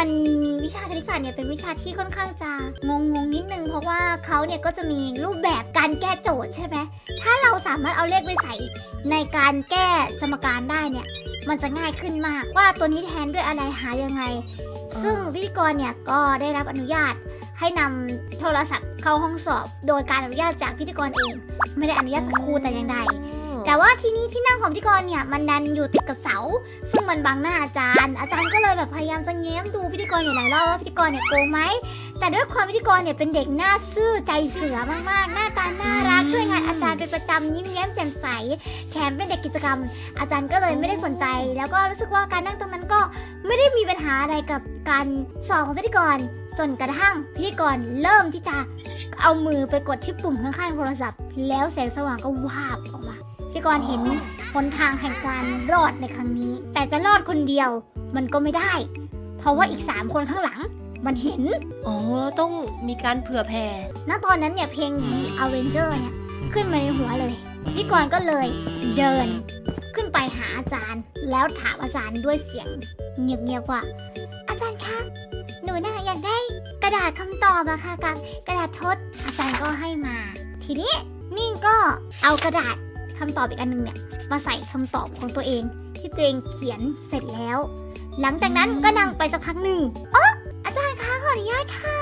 มันมีวิชาคณิตศาสตร์เนี่ยเป็นวิชาที่ค่อนข้างจะงงงๆนิดนึง เพราะว่าเขาเนี่ยก็จะมีรูปแบบการแก้โจทย์ใช่ไหมถ้าเราสามารถเอาเลขไปใส่ในการแก้สมการได้เนี่ย มันจะง่ายขึ้นมากว่าตัวนี้แทนด้วยอะไรหายังไง ซึ่งพิธีกรเนี่ยก็ได้รับอนุญาตให้นำโทรศัพท์เข้าห้องสอบ โดยการอนุญาตจากพิธีกรเอง ไม่ได้อนุญาตจากครูแต่อย่างใด แต่ว่าที่นี้ที่นั่งของพิธีกรเนี่ยมันดันอยู่ติดกับเสา ซึ่งมันบังหน้าอาจารย์ อาจารย์ก็เลยแบบพยายามจะแง้มดูพิธีกรอยู่หลายรอบว่าพิธีกรเนี่ยโกงไหมแต่ด้วยความพิธีกรเนี่ยเป็นเด็กหน้าซื่อใจเสือมากๆ หน้าตาน่ารักช่วยงานอาจารย์เป็นประจำยิ้มแย้มแจ่มใสแถมเป็นเด็กกิจกรรม อาจารย์ก็เลยไม่ได้สนใจ แล้วก็รู้สึกว่าการนั่งตรงนั้นก็ไม่ได้มีปัญหาอะไรกับการสอนของพิธีกรจนกระทั่งพิธีกรเริ่มที่จะเอามือไปกดที่ปุ่มข้างๆโทรศัพท์ แล้วแสงสว่างก็วาบออกมา พิธีกรเห็นหนทางแห่งการรอดในครั้งนี้ แต่จะรอดคนเดียวมันก็ไม่ได้ เพราะว่าอีก 3 คนข้างหลัง มันเห็น อ๋อ ต้องมีการเผื่อแผ่ ณ ตอนนั้นเนี่ยเพลง The Avenger เนี่ยขึ้นมาในหัวเลย พี่กรณ์ก็เลยเดิน ขึ้นไปหาอาจารย์ แล้วถามอาจารย์ด้วยเสียงเงียบๆว่า อาจารย์คะ หนูน่ะอยากได้กระดาษคำตอบอะค่ะกับกระดาษทด อาจารย์ก็ให้มา ทีนี้นิ่งก็เอากระดาษ คำตอบอีกอันหนึงเนี่ยมาใส่คำตอบของตัวเอง ที่ตัวเองเขียนเสร็จแล้ว หลังจากนั้นก็นั่งไปสักพักหนึ่งอ๋ออาจารย์คะขออนุญาตค่ะ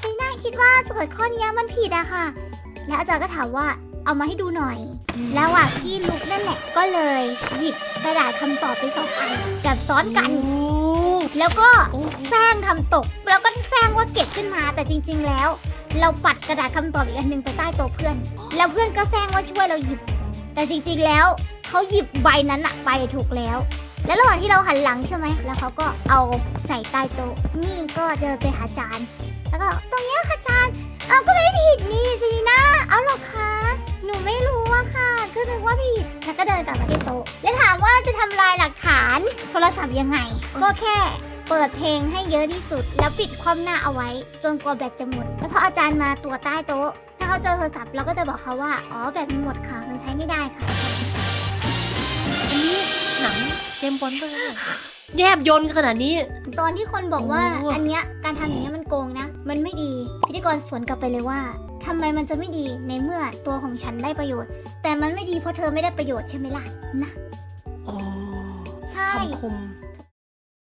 ซีน่าคิดว่าโจทย์ข้อนี้มันผิดอะค่ะ แล้วอาจารย์ก็ถามว่าเอามาให้ดูหน่อย แล้วอะพี่ลุกนั่นแหละก็เลยหยิบกระดาษคำตอบไปสองอันแบบซ้อนกัน แล้วก็แซงทำตก แล้วก็แซงว่าเก็บขึ้นมา แต่จริง ๆ แล้ว เราปัดกระดาษคำตอบอีกอันหนึงไปใต้โต๊ะเพื่อน แล้วเพื่อนก็แซงว่าช่วยเราหยิบ แต่จริงๆแล้วเขาหยิบใบนั้นอะไปถูกแล้ว แล้วระหว่างที่เราหันหลังใช่ไหมแล้วเขาก็เอาใส่ใต้โต๊ะนี่ก็เดินไปหาอาจารย์แล้วก็ตรงเนี้ยค่ะอาจารย์เอาก็ไม่ผิดนี่สินะเอาหรอคะหนูไม่รู้อะค่ะก็นึกว่าผิดแล้วก็เดินกลับมาที่โต๊ะแล้วถามว่าจะทำลายหลักฐานโทรศัพท์ยังไง ก็แค่เปิดเพลงให้เยอะที่สุด แล้วปิดความหน้าเอาไว้ จนกว่าแบตจะหมด แล้วพออาจารย์มาตรวจใต้โต๊ะถ้า เขาเจอโทรศัพท์เราก็จะบอกเขาว่า อ๋อแบตมันหมดค่ะ มันใช้ไม่ได้ค่ะ อันนี้หนังเจมส์บอลด้วยเนี่ยแยบยนต์ขนาดนี้ ตอนที่คนบอกว่า โอ้ อันเนี้ยการทำอย่างเนี้ยมันโกงนะ มันไม่ดี พิธีกรสวนกลับไปเลยว่าทำไมมันจะไม่ดีในเมื่อตัวของฉันได้ประโยชน์ แต่มันไม่ดีเพราะเธอไม่ได้ประโยชน์ใช่ไหมล่ะนะ อ๋อใช่ คำคม